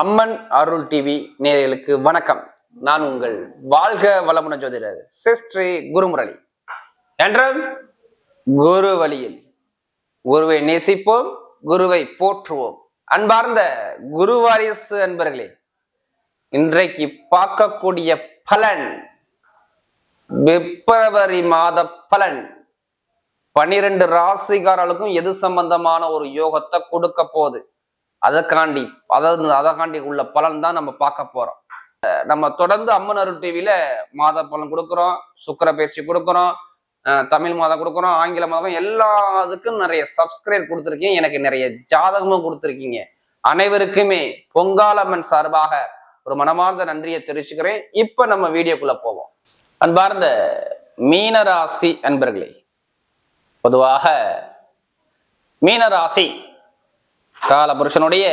அம்மன் அருள் TV நேயர்களுக்கு வணக்கம். நான் உங்கள் வாழ்க வளமுன ஜோதிடர் சிஸ்ட்ரி குருமுரளி. என்றும் குரு வழியில் குருவை நேசிப்போம் குருவை போற்றுவோம். அன்பார்ந்த குரு வாரிசு அன்பர்களே இன்றைக்கு பார்க்கக்கூடிய பலன் பிப்ரவரி மாத பலன். பனிரெண்டு ராசிகாரர்களுக்கும் எது சம்பந்தமான ஒரு யோகத்தை கொடுக்க போகுது? அதற்காண்டி அதாவது அதற்காண்டி உள்ள பலன் தான் நம்ம பார்க்க போறோம். நம்ம தொடர்ந்து அம்மன் அருள் டிவியில மாத பலன் கொடுக்குறோம் சுக்கர பயிற்சி கொடுக்குறோம் தமிழ் மாதம் கொடுக்குறோம் ஆங்கில மாதம் எல்லாத்துக்கும் நிறைய சப்ஸ்கிரைப் கொடுத்துருக்கீங்க. எனக்கு நிறைய ஜாதகமும் கொடுத்துருக்கீங்க. அனைவருக்குமே பொங்காலம்மன் சார்பாக ஒரு மனமார்ந்த நன்றியை தெரிவிச்சுக்கிறேன். இப்ப நம்ம வீடியோக்குள்ள போவோம். அன்பார்ந்த மீனராசி அன்பர்களே பொதுவாக மீனராசி காலபுருஷனுடைய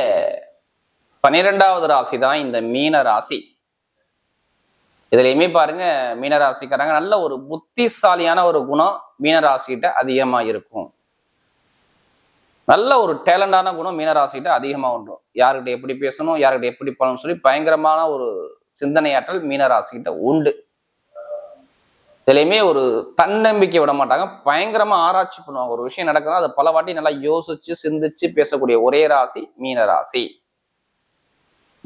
பன்னிரெண்டாவது ராசி தான் இந்த மீன ராசி. இதுலயுமே பாருங்க மீனராசிக்காரங்க நல்ல ஒரு புத்திசாலியான ஒரு குணம் மீனராசிகிட்ட அதிகமா இருக்கும். நல்ல ஒரு டேலண்டான குணம் மீனராசிகிட்ட அதிகமா உண்டும் யாருக்கிட்ட எப்படி பேசணும் யாருக்கிட்ட எப்படி பண்ணணும் சொல்லி பயங்கரமான ஒரு சிந்தனையாற்றல் மீனராசிகிட்ட உண்டு. இதுலையுமே ஒரு தன்னம்பிக்கை விட மாட்டாங்க. பயங்கரமா ஆராய்ச்சி பண்ணுவாங்க. ஒரு விஷயம் நடக்குதுன்னா அதை பல வாட்டி நல்லா யோசிச்சு சிந்திச்சு பேசக்கூடிய ஒரே ராசி மீன ராசி.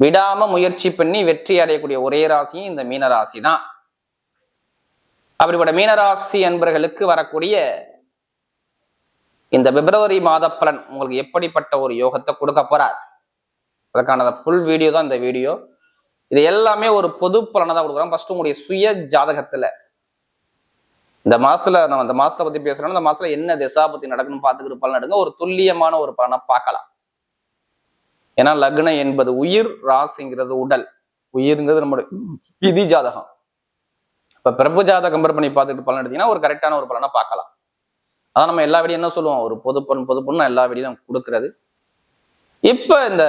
விடாம முயற்சி பண்ணி வெற்றி அடையக்கூடிய ஒரே ராசியும் இந்த மீன ராசி தான் அப்படிப்பட்ட மீனராசி அன்பர்களுக்கு வரக்கூடிய இந்த பிப்ரவரி மாத பலன் உங்களுக்கு எப்படிப்பட்ட ஒரு யோகத்தை கொடுக்க போறார்? அதற்கான ஃபுல் வீடியோ தான் இந்த வீடியோ இது எல்லாமே ஒரு பொது பலனை தான் கொடுக்குறோம் ஃபர்ஸ்ட் உங்களுடைய சுய ஜாதகத்துல இந்த மாசத்துல நம்ம இந்த மாசத்தை பத்தி பேசுறோம் இந்த மாசத்துல என்ன திசா பத்தி நடக்குன்னு பாத்துக்கிட்டு பலன் எடுங்க. ஒரு துல்லியமான ஒரு பலனை பார்க்கலாம். ஏன்னா லக்னம் என்பது உயிர் ராசிங்கிறது உடல். உயிர்ங்கிறது நம்மளுடைய விதி ஜாதகம். இப்ப பிறப்பு ஜாதகம் கம்பேர் பண்ணி பார்த்துட்டு பலன் எடுத்தீங்கன்னா ஒரு கரெக்டான ஒரு பலனை பார்க்கலாம். அதான் நம்ம எல்லா வீடியும் என்ன சொல்லுவோம்? ஒரு பொது பலன் பொது பொண்ணு எல்லா வீடியும் கொடுக்கறது. இப்ப இந்த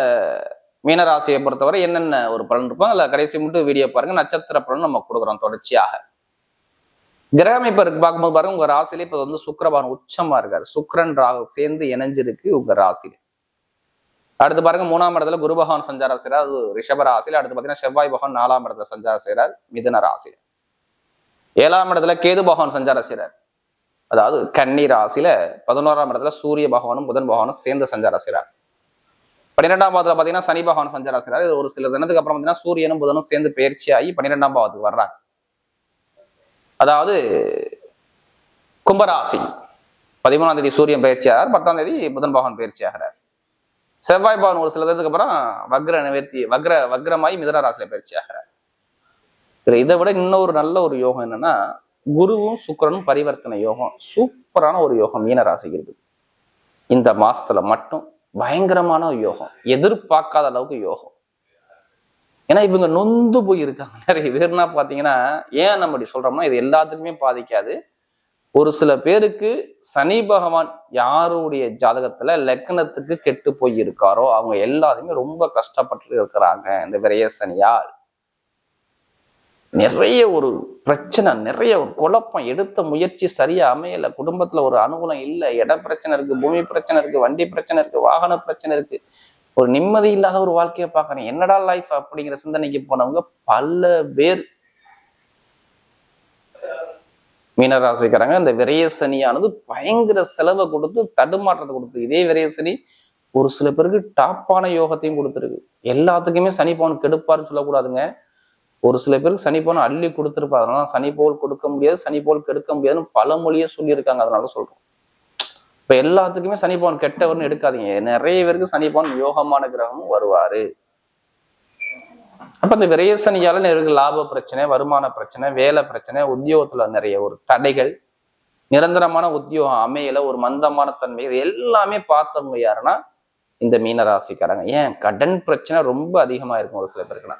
மீனராசியை பொறுத்தவரை என்னென்ன ஒரு பலன் இருப்போம் அதுல கடைசி மட்டும் வீடியோ பாருங்க. நட்சத்திர பலன் நம்ம கொடுக்குறோம் தொடர்ச்சியாக. கிரக அமைப்பு இருக்கு பார்க்கும்போது பாருங்க உங்க ராசியில இப்ப வந்து சுக்கரபான் உச்சமா இருக்காரு. சுக்கிரன் ராகு சேர்ந்து இணைஞ்சிருக்கு உங்க ராசியில. அடுத்து பாருங்க மூணாம் இடத்துல குரு பகவான் சஞ்சாரம் செய்யறார் அது ரிஷப ராசியில. அடுத்து பாத்தீங்கன்னா செவ்வாய் பகவான் நாலாம் இடத்துல சஞ்சாரம் செய்யறார் மிதன ராசியில. ஏழாம் இடத்துல கேது பகவான் சஞ்சாரம் செய்யறார் அதாவது கன்னி ராசியில பதினோராம் இடத்துல சூரிய பகவானும் புதன் பகவானும் சேர்ந்து சஞ்சாரம் செய்யறார் பன்னிரெண்டாம் பாவத்துல பாத்தீங்கன்னா சனி பகவான் சஞ்சாரம் செய்யறாரு ஒரு சில தினத்துக்கு அப்புறம் பாத்தீங்கன்னா சூரியனும் புதனும் சேர்ந்து பயிற்சி ஆகி பன்னிரெண்டாம் பாவத்துக்கு வர்றாங்க. அதாவது கும்பராசி. பதிமூணாம் தேதி சூரியன் பயிற்சி ஆகிறார் பத்தாம் தேதி புதன் பகவான் பயிற்சி ஆகிறார். செவ்வாய் பவன் ஒரு சில தினத்துக்கு அப்புறம் வக்ர நிவர்த்தி வக்ர வக்ரமாய் மிதன ராசியில பயிற்சி ஆகிறார். இதை விட இன்னொரு நல்ல ஒரு யோகம் என்னன்னா குருவும் சுக்கிரனும் பரிவர்த்தனை யோகம். சூப்பரான ஒரு யோகம் மீன ராசிக்கு இருக்கு இந்த மாசத்துல மட்டும் பயங்கரமான ஒரு யோகம். எதிர்பார்க்காத அளவுக்கு யோகம். ஏன்னா இவங்க நொந்து போய் இருக்காங்க நிறைய பேர்னா பாத்தீங்கன்னா ஏன் நம்ம இப்படி சொல்றோம்னா இது எல்லாத்துக்குமே பாதிக்காது. ஒரு சில பேருக்கு சனி பகவான் யாருடைய ஜாதகத்துல லக்னத்துக்கு கெட்டு போய் இருக்காரோ அவங்க எல்லாருமே ரொம்ப கஷ்டப்பட்டு இருக்கிறாங்க இந்த விரைய சனியால். நிறைய ஒரு பிரச்சனை நிறைய ஒரு குழப்பம் எடுத்த முயற்சி சரியா அமையல. குடும்பத்துல ஒரு அனுகூலம் இல்லை. இட பிரச்சனை இருக்கு பூமி பிரச்சனை இருக்கு வண்டி பிரச்சனை இருக்கு வாகன பிரச்சனை இருக்கு. ஒரு நிம்மதி இல்லாத ஒரு வாழ்க்கையை பார்க்கறேன் என்னடா லைஃப் அப்படிங்கிற சிந்தனைக்கு போனவங்க பல பேர் மீனராசிக்காரங்க இந்த விரைய சனியானது பயங்கர செலவை கொடுத்து தடுமாற்றத்தை கொடுத்து இதே விரைய சனி ஒரு சில பேருக்கு டாப்பான யோகத்தையும் கொடுத்துருக்கு. எல்லாத்துக்குமே சனி பவன் கெடுப்பாருன்னு சொல்லக்கூடாதுங்க. ஒரு சில பேருக்கு சனி பவன் அள்ளி கொடுத்துருப்பாரு. அதனால சனி போல் கொடுக்க முடியாது சனி போல் கெடுக்க முடியாதுன்னு பல மொழியே சொல்லியிருக்காங்க. அதனால சொல்றோம். இப்போ எல்லாத்துக்குமே சனி பவன் கெட்டவர்னு எடுக்காதீங்க. நிறைய பேருக்கு சனி பவன் யோகமான கிரகமும் வருவாரு. அப்ப இந்த விரயசனியால நிறைய லாப பிரச்சனை வருமான பிரச்சனை வேலை பிரச்சனை உத்தியோகத்துல நிறைய ஒரு தடைகள் நிரந்தரமான உத்தியோகம் அமையல ஒரு மந்தமான தன்மை இது எல்லாமே பார்த்தவங்க யாருன்னா இந்த மீனராசிக்காரங்க ஏன்? கடன் பிரச்சனை ரொம்ப அதிகமா இருக்கும் ஒரு சில பேருக்குன்னா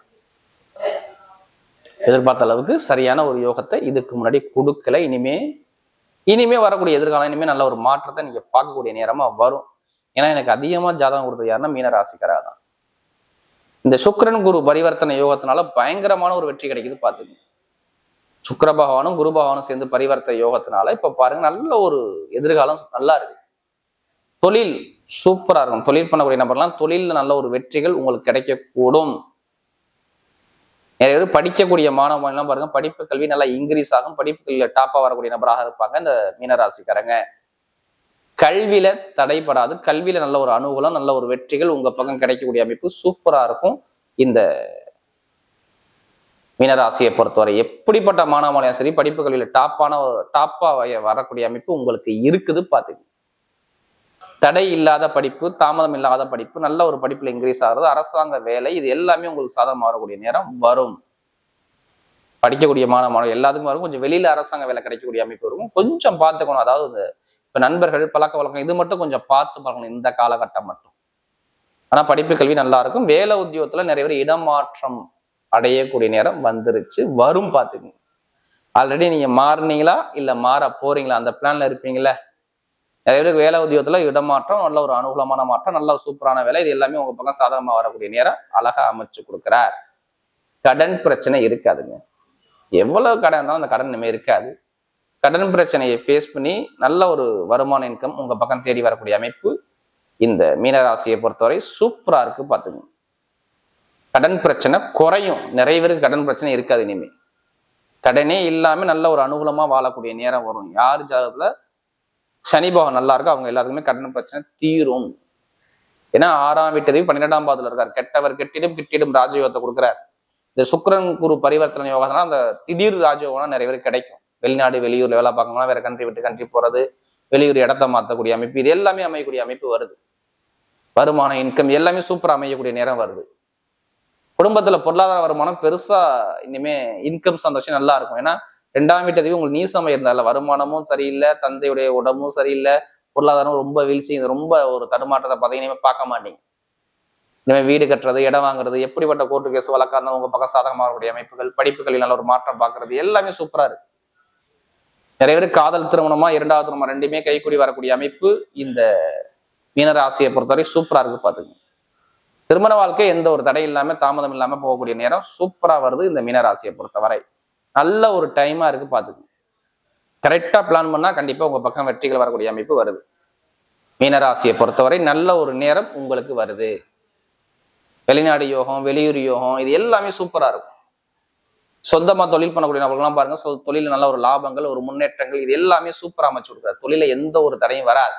எதிர்பார்த்த அளவுக்கு சரியான ஒரு யோகத்தை இதுக்கு முன்னாடி கொடுக்கல. இனிமே இனிமே வரக்கூடிய எதிர்காலம் இனிமே நல்ல ஒரு மாற்றத்தை நீங்க பார்க்கக்கூடிய நேரமா வரும். ஏன்னா எனக்கு அதிகமா ஜாதகம் கொடுத்தது யாருன்னா மீன தான் இந்த சுக்கரன் குரு பரிவர்த்தனை யோகத்தினால பயங்கரமான ஒரு வெற்றி கிடைக்குது பாத்துங்க சுக்கர பகவானும் குரு பகவானும் சேர்ந்து பரிவர்த்தனை யோகத்தினால இப்ப பாருங்க நல்ல ஒரு எதிர்காலம் நல்லா இருக்கு. தொழில் சூப்பரா இருக்கும். தொழில் பண்ணக்கூடிய நபர்லாம் தொழிலில் நல்ல ஒரு வெற்றிகள் உங்களுக்கு கிடைக்கக்கூடும். நிறைய பேர் படிக்கக்கூடிய மாணவர்கள்லாம் பாருங்க படிப்பு கல்வி நல்லா இன்க்ரீஸ் ஆகும். படிப்பு கல்வியில டாப்பா வரக்கூடிய நபராக இருப்பாங்க இந்த மீனராசிக்காரங்க. கல்வியில தடைபடாது. கல்வியில நல்ல ஒரு அனுகூலம் நல்ல ஒரு வெற்றிகள் உங்க பக்கம் கிடைக்கக்கூடிய அமைப்பு சூப்பரா இருக்கும். இந்த மீனராசியை பொறுத்தவரை எப்படிப்பட்ட மாணவர்களையும் சரி படிப்பு கல்வியில டாப்பான டாப்பா வரக்கூடிய அமைப்பு உங்களுக்கு இருக்குது பாத்துங்க தடை இல்லாத படிப்பு தாமதம் இல்லாத படிப்பு நல்ல ஒரு படிப்பில் இன்க்ரீஸ் ஆகிறது அரசாங்க வேலை இது எல்லாமே உங்களுக்கு சாதகமாக மாறக்கூடிய நேரம் வரும். படிக்கக்கூடிய மாணவ மாணவர் எல்லாத்துக்கும் வரும். கொஞ்சம் வெளியில அரசாங்க வேலை கிடைக்கக்கூடிய அமைப்பு இருக்கும். கொஞ்சம் பார்த்துக்கணும். அதாவது இந்த இப்போ நண்பர்கள் பழக்க வழக்கம் இது மட்டும் கொஞ்சம் பார்த்து பார்க்கணும். இந்த காலகட்டம் மட்டும். ஆனால் படிப்பு கல்வி நல்லா இருக்கும். வேலை உத்தியோகத்தில் நிறைய பேர் இடமாற்றம் அடையக்கூடிய நேரம் வந்துருச்சு. வரும் பார்த்துக்கணும் ஆல்ரெடி நீங்கள் மாறுனீங்களா? இல்லை மாற போறீங்களா? அந்த பிளான்ல இருப்பீங்களா நிறைய பேருக்கு வேலை உத்தியோகத்துல இடமாற்றம் நல்ல ஒரு அனுகூலமான மாற்றம் நல்ல சூப்பரான வேலை இது எல்லாமே உங்க பக்கம் சாதகமா வரக்கூடிய நேரம் அழகா அமைச்சு கொடுக்குறார். கடன் பிரச்சனை இருக்காதுங்க. எவ்வளவு கடன் இருந்தாலும் அந்த கடன் இனிமேல் இருக்காது. கடன் பிரச்சனையை ஃபேஸ் பண்ணி நல்ல ஒரு வருமான இன்கம் உங்க பக்கம் தேடி வரக்கூடிய அமைப்பு இந்த மீனராசியை பொறுத்தவரை சூப்பரா இருக்கு பாத்துங்க கடன் பிரச்சனை குறையும். நிறைய பேருக்கு கடன் பிரச்சனை இருக்காது இனிமே. கடனே இல்லாமல் நல்ல ஒரு அனுகூலமா வாழக்கூடிய நேரம் வரும். யார் ஜாதகத்துல சனி பகவான் நல்லா இருக்கு அவங்க எல்லாத்துக்குமே கடன் பிரச்சனை தீரும். ஏன்னா ஆறாம் வீட்டதையும் பன்னிரெண்டாம் பாதத்தில் இருக்கார். கெட்டவர் கெட்டிடும் கிட்டிடும் ராஜயோகத்தை கொடுக்குறார். இந்த சுக்கரன் குரு பரிவர்த்தனை யோகம்னா அந்த திடீர் ராஜயோகம் நிறைய பேர் கிடைக்கும். வெளிநாடு வெளியூர்ல வேலை பார்க்கணும்னா வேற கண்ட்ரி விட்டு கண்ட்ரி போறது வெளியூர் இடத்த மாற்றக்கூடிய அமைப்பு இது எல்லாமே அமையக்கூடிய அமைப்பு வருது. வருமானம் இன்கம் எல்லாமே சூப்பராக அமையக்கூடிய நேரம் வருது. குடும்பத்துல பொருளாதார வருமானம் பெருசா இனிமே இன்கம் சந்தோஷம் நல்லா இருக்கும். ஏன்னா ரெண்டாம் வீட்டதிவு உங்களுக்கு நீசம் இருந்தால வருமானமும் சரியில்லை தந்தையுடைய உடம்பும் சரியில்லை பொருளாதாரம் ரொம்ப வீழ்ச்சி இது ரொம்ப ஒரு தடுமாற்றத்தை பார்த்தீங்கன்னா பார்க்க மாட்டீங்க. இனிமேல் வீடு கட்டுறது இடம் வாங்குறது எப்படிப்பட்ட கோர்ட்டு கேஸ் வழக்காரணும் உங்க பக்கம் சாதகமாக இருக்கக்கூடிய அமைப்புகள் படிப்புகளில் நல்ல ஒரு மாற்றம் பார்க்கறது எல்லாமே சூப்பரா இருக்கு. நிறைய பேர் காதல் திருமணமா இரண்டாவது திருமணம் ரெண்டுமே கைக்கூடி வரக்கூடிய அமைப்பு இந்த மீனராசியை பொறுத்தவரை சூப்பரா இருக்கு பாத்துங்க திருமண வாழ்க்கை எந்த ஒரு தடை இல்லாம தாமதம் இல்லாம போகக்கூடிய நேரம் சூப்பரா வருது இந்த மீனராசியை பொறுத்தவரை. நல்ல ஒரு டைமாக இருக்குது பார்த்துக்கு கரெக்டாக பிளான் பண்ணால் கண்டிப்பாக உங்கள் பக்கம் வெற்றிகள் வரக்கூடிய அமைப்பு வருது. மீனராசியை பொறுத்தவரை நல்ல ஒரு நேரம் உங்களுக்கு வருது. வெளிநாடு யோகம் வெளியூர் யோகம் இது எல்லாமே சூப்பராக இருக்கும். சொந்தமாக தொழில் பண்ணக்கூடிய நபர்கள்லாம் பாருங்க ஸோ தொழில் நல்ல ஒரு லாபங்கள் ஒரு முன்னேற்றங்கள் இது எல்லாமே சூப்பராக அமைச்சு கொடுக்குறாரு. தொழிலில் எந்த ஒரு தடையும் வராது.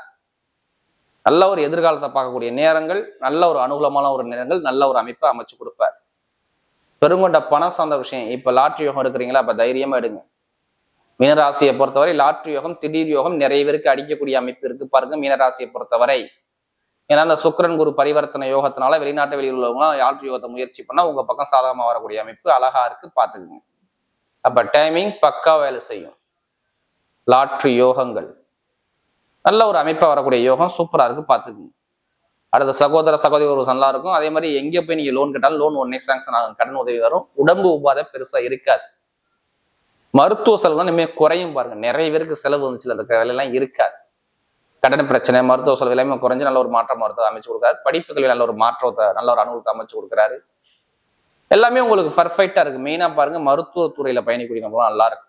நல்ல ஒரு எதிர்காலத்தை பார்க்கக்கூடிய நேரங்கள் நல்ல ஒரு அனுகூலமான ஒரு நேரங்கள் நல்ல ஒரு அமைப்பை அமைச்சு கொடுப்பார். பெருங்கொண்ட பணம் சார்ந்த விஷயம். இப்போ லாட்ரி யோகம் எடுக்கிறீங்களா? அப்போ தைரியமாக எடுங்க. மீனராசியை பொறுத்தவரை லாட்ரி யோகம் திடீர் யோகம் நிறைய பேருக்கு அடிக்கக்கூடிய அமைப்பு இருக்கு பாருங்க மீனராசியை பொறுத்தவரை. ஏன்னா அந்த சுக்கிரன் குரு பரிவர்த்தனை யோகத்தினால வெளிநாட்டு வெளியில் உள்ளவங்க லாட்ரி யோகத்தை முயற்சி பண்ணால் உங்கள் பக்கம் சாதகமாக வரக்கூடிய அமைப்பு அழகா இருக்கு பார்த்துக்குங்க. அப்போ டைமிங் பக்கா வேலை செய்யும். லாட்ரி யோகங்கள். நல்ல ஒரு அமைப்பாக வரக்கூடிய யோகம் சூப்பராக இருக்கு பார்த்துக்குங்க. அடுத்த சகோதர சகோதரி ஒரு நல்லா இருக்கும். அதே மாதிரி எங்க போய் நீங்க லோன் கேட்டாலும் லோன் உடனே சாங்ஷன் ஆகும். கடன் உதவி வரும். உடம்பு உபாதை பெருசா இருக்காது. மருத்துவ செலவு தான் குறையும் பாருங்க. நிறைய பேருக்கு செலவு வந்துச்சு அந்த வேலையெல்லாம் இருக்காது. கடன் பிரச்சனை மருத்துவ செலவு எல்லாமே குறைஞ்சு நல்ல ஒரு மாற்றம் மருத்துவம் அமைச்சு கொடுக்குறாரு படிப்புகளில் நல்ல ஒரு மாற்றத்தை நல்ல ஒரு அனுகூலத்தை அமைச்சு கொடுக்குறாரு. எல்லாமே உங்களுக்கு பர்ஃபெக்டா இருக்கு. மெயினாக பாருங்க மருத்துவத்துறையில பயணிக்கூடிய நல்லா இருக்கும்.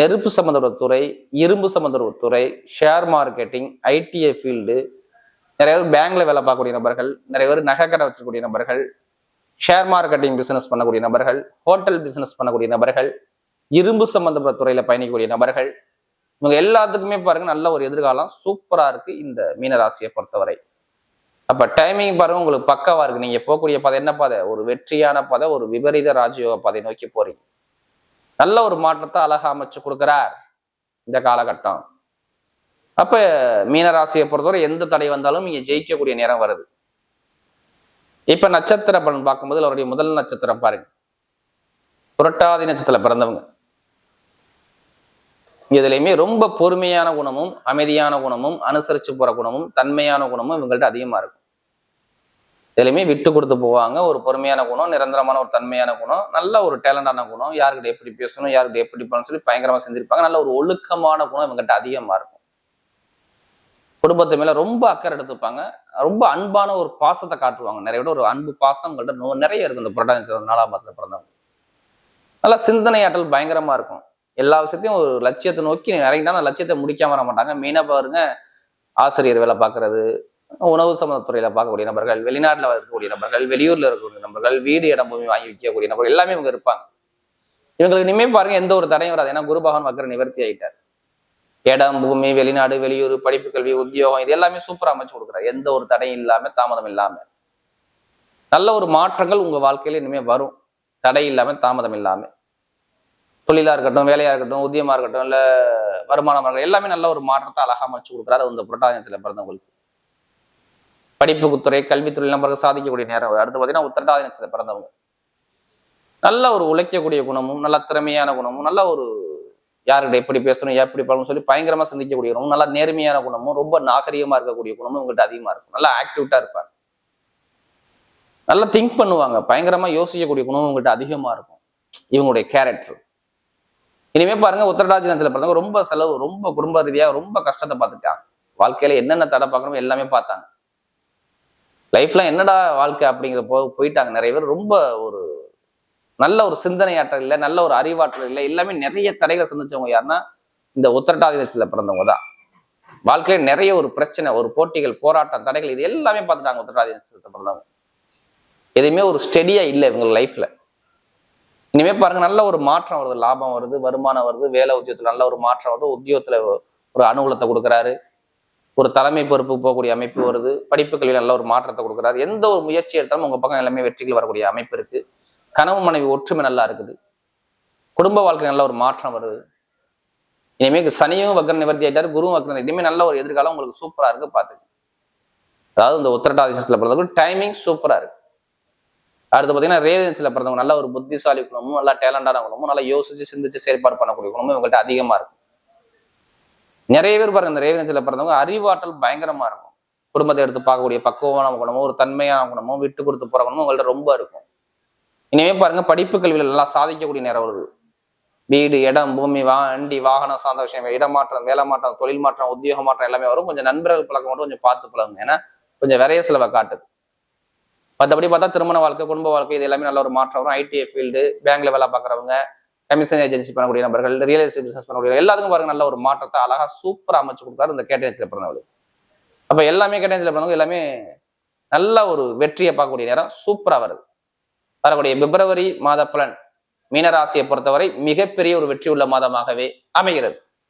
நெருப்பு சம்பந்தப்பட்ட துறை இரும்பு சம்பந்தப்பட்ட துறை ஷேர் மார்க்கெட்டிங் ஐடிஐ ஃபீல்டு நிறைய பேர் பேங்க்ல வேலை பார்க்கக்கூடிய நபர்கள் நிறைய பேர் நகை கடை வச்சிருக்கக்கூடிய நபர்கள் ஷேர் மார்க்கெட்டிங் பிசினஸ் பண்ணக்கூடிய நபர்கள் ஹோட்டல் பிசினஸ் பண்ணக்கூடிய நபர்கள் இரும்பு சம்பந்தப்பட்ட துறையில பயணிக்கக்கூடிய நபர்கள் இவங்க எல்லாத்துக்குமே பாருங்க நல்ல ஒரு எதிர்காலம் சூப்பரா இருக்கு இந்த மீனராசியை பொறுத்தவரை. அப்ப டைமிங் பாருங்க உங்களுக்கு பக்காவா இருக்கு. நீங்க போகக்கூடிய பாதை என்ன பாதை? ஒரு வெற்றியான பாதை ஒரு விபரீத ராஜயோக பாதை நோக்கி போறீங்க. நல்ல ஒரு மாற்றத்தை அழகா அமைச்சு கொடுக்கிறார் இந்த காலகட்டம். அப்ப மீனராசியை பொறுத்தவரை எந்த தடை வந்தாலும் நீங்க ஜெயிக்கக்கூடிய நேரம் வருது. இப்ப நட்சத்திர பலன் பார்க்கும்போது அவருடைய முதல் நட்சத்திரம் பாருங்க. புரட்டாதி நட்சத்திரம் பிறந்தவங்க. இதுலையுமே ரொம்ப பொறுமையான குணமும் அமைதியான குணமும் அனுசரிச்சு போற குணமும் தன்மையான குணமும் இவங்கள்ட்ட அதிகமா இருக்கும். இதுலையுமே விட்டு கொடுத்து போவாங்க. ஒரு பொறுமையான குணம் நிரந்தரமான ஒரு தன்மையான குணம் நல்ல ஒரு டேலண்டான குணம் யாருக்கிட்ட எப்படி பேசணும் யாருக்கிட்ட எப்படி பண்ணணும் சொல்லி பயங்கரமா செஞ்சிருப்பாங்க நல்ல ஒரு ஒழுக்கமான குணம் இவங்ககிட்ட அதிகமா இருக்கும். குடும்பத்து மேல ரொம்ப அக்கறை எடுத்துப்பாங்க. ரொம்ப அன்பான ஒரு பாசத்தை காட்டுவாங்க. நிறைய விட ஒரு அன்பு பாசம் நோ- நிறைய இருக்கும் இந்த புரட்டாசி நாலாம் பாதத்துல பிறந்தவங்க. நல்லா சிந்தனை ஆற்றல் பயங்கரமா இருக்கும். எல்லா விஷயத்தையும் ஒரு லட்சியத்தை நோக்கி இறங்கினா அந்த லட்சியத்தை முடிக்காம வர மாட்டாங்க. மெயினா பாருங்க ஆசிரியர் வேலை பார்க்கறது உணவு சம்மந்த பார்க்கக்கூடிய நபர்கள் வெளிநாட்டில் இருக்கக்கூடிய நபர்கள் வெளியூர்ல இருக்கக்கூடிய நபர்கள் வீடு இடம் பூமி வாங்கி விற்கக்கூடிய நபர்கள் எல்லாமே இவங்க இருப்பாங்க. இவங்களுக்கு இனிமே பாருங்க எந்த ஒரு தடையும் வராது. ஏன்னா குரு பகவான் வக்கர நிவர்த்தி ஆயிட்டார். இடம் பூமி வெளிநாடு வெளியூர் படிப்பு கல்வி உத்தியோகம் இது எல்லாமே சூப்பராக அமைச்சு கொடுக்குறாரு. எந்த ஒரு தடையும் இல்லாமல் தாமதம் இல்லாமல் நல்ல ஒரு மாற்றங்கள் உங்கள் வாழ்க்கையில இனிமேல் வரும். தடை இல்லாமல் தாமதம் இல்லாமல் தொழிலாக இருக்கட்டும் வேலையாக இருக்கட்டும் உத்தியமாக இருக்கட்டும் இல்லை வருமானமாக இருக்கட்டும் எல்லாமே நல்ல ஒரு மாற்றத்தை அழகா அமைச்சு கொடுக்குறாரு. அது இந்த புரட்டாதியத்துல பிறந்தவங்களுக்கு. படிப்புத்துறை கல்வித்துறை நம்பருக்கு சாதிக்கக்கூடிய நேரம் அடுத்து பார்த்தீங்கன்னா உத்திரட்டாதி நட்சத்திரத்தில் பிறந்தவங்க. நல்ல ஒரு உழைக்கக்கூடிய குணமும் நல்ல திறமையான குணமும் நல்ல ஒரு யார்கிட்ட எப்படி பேசணும் எப்படி பண்ணணும் சொல்லி பயங்கரமா சிந்திக்கக்கூடிய குணமும் நல்லா நேர்மையான குணமும் ரொம்ப நாகரிகமா இருக்கக்கூடிய குணமும் உங்கள்கிட்ட அதிகமா இருக்கும். நல்லா ஆக்டிவிட்டா இருப்பாங்க. நல்லா திங்க் பண்ணுவாங்க. பயங்கரமா யோசிக்கக்கூடிய குணமும் உங்கள்கிட்ட அதிகமா இருக்கும். இவங்களுடைய கேரக்டர் இனிமே பாருங்க உத்திரட்டாதி பிறந்தவங்க ரொம்ப செலவு ரொம்ப குடும்ப ரீதியா ரொம்ப கஷ்டத்தை பார்த்துட்டாங்க. வாழ்க்கையில என்னென்ன தடை பார்க்கணுமோ எல்லாமே பார்த்தாங்க. லைஃப்ல என்னடா வாழ்க்கை அப்படிங்கிற போ போயிட்டாங்க. நிறைய பேர் ரொம்ப ஒரு நல்ல ஒரு சிந்தனையாற்றல் இல்லை நல்ல ஒரு அறிவாற்றல் இல்லை எல்லாமே நிறைய தடைகள் சந்திச்சவங்க யாருன்னா இந்த உத்தரட்டாதினத்தில் பிறந்தவங்க தான். வாழ்க்கையில நிறைய ஒரு பிரச்சனை ஒரு போட்டிகள் போராட்டம் தடைகள் இது எல்லாமே பார்த்துட்டாங்க உத்திரட்டாதிரத்துல பிறந்தவங்க. எதுவுமே ஒரு ஸ்டெடியா இல்லை இவங்க லைஃப்ல இனிமே பாருங்க நல்ல ஒரு மாற்றம் வருது. லாபம் வருது வருமானம் வருது வேலை உத்தியோகத்துல நல்ல ஒரு மாற்றம் வருது. உத்தியோகத்துல ஒரு அனுகூலத்தை கொடுக்குறாரு. ஒரு தலைமை பொறுப்பு போகக்கூடிய அமைப்பு வருது. படிப்பு கல்வியில் நல்ல ஒரு மாற்றத்தை கொடுக்குறாரு. எந்த ஒரு முயற்சி எடுத்தாலும் உங்க பக்கம் எல்லாமே வெற்றிகள் வரக்கூடிய அமைப்பு இருக்கு. கனவு மனைவி ஒற்றுமை நல்லா இருக்குது. குடும்ப வாழ்க்கை நல்ல ஒரு மாற்றம் வருது. இனிமே சனியும் வக்கர நிவர்த்தி ஆயிட்டாரு குருவும் வக்கர இனிமேல் நல்ல ஒரு எதிர்காலம் உங்களுக்கு சூப்பராக இருக்கு பார்த்துக்கு அதாவது இந்த உத்திரட்டாதிசத்துல பிறந்தவங்க டைமிங் சூப்பராக இருக்கு. அடுத்து பார்த்தீங்கன்னா ரேவதிசத்தில் பிறந்தவங்க நல்ல ஒரு புத்திசாலி குணமும் நல்லா டேலண்டான குணமும் நல்லா யோசிச்சு சிந்திச்சு செயல்பாடு பண்ணக்கூடிய குணமும் இவங்கள்ட்ட அதிகமாக இருக்கும். நிறைய பேர் பாருங்க இந்த ரேவதிசத்தில் பிறந்தவங்க அறிவாற்றல் பயங்கரமாக இருக்கும். குடும்பத்தை எடுத்து பார்க்கக்கூடிய பக்குவமான குணமும் ஒரு தன்மையான குணமும் விட்டு கொடுத்து போகிற குணமும் உங்கள்ட்ட ரொம்ப இருக்கும். இனிமே பாருங்க படிப்பு கல்வியில் நல்லா சாதிக்கக்கூடிய நேரம் வருது. வீடு இடம் பூமி வா வண்டி வாகனம் சார்ந்த விஷயம் இடமாற்றம் வேலை மாற்றம் தொழில் மாற்றம் உத்தியோக மாற்றம் எல்லாமே வரும். கொஞ்சம் நண்பர்கள் பழக்கம் மட்டும் கொஞ்சம் பார்த்து பழகுங்க. ஏன்னா கொஞ்சம் விரைய செலவை காட்டுது. மற்றபடி பார்த்தா திருமண வாழ்க்கை குடும்ப வாழ்க்கை இது எல்லாமே நல்ல ஒரு மாற்றம் வரும். ஐடிஐ ஃபீல்டு பேங்க்ல வேலை பார்க்குறவங்க கமிஷன் ஏஜென்சி பண்ணக்கூடிய நபர்கள் ரியல் எஸ்டேட் பிசினஸ் பண்ணக்கூடிய எல்லாத்துக்கும் பாருங்க நல்ல ஒரு மாற்றத்தை அழகா சூப்பராக அமைச்சு கொடுத்தாரு இந்த கேட்டேஜில் பிறந்தவர்கள் அப்போ எல்லாமே கேட்டேஜில் பிறந்தவங்க எல்லாமே நல்ல ஒரு வெற்றியை பார்க்கக்கூடிய நேரம் சூப்பராக வருது. வரக்கூடிய பிப்ரவரி மாத பலன் மீனராசியை பொறுத்தவரை மிகப்பெரிய ஒரு வெற்றி உள்ள மாதமாகவே அமைகிறது.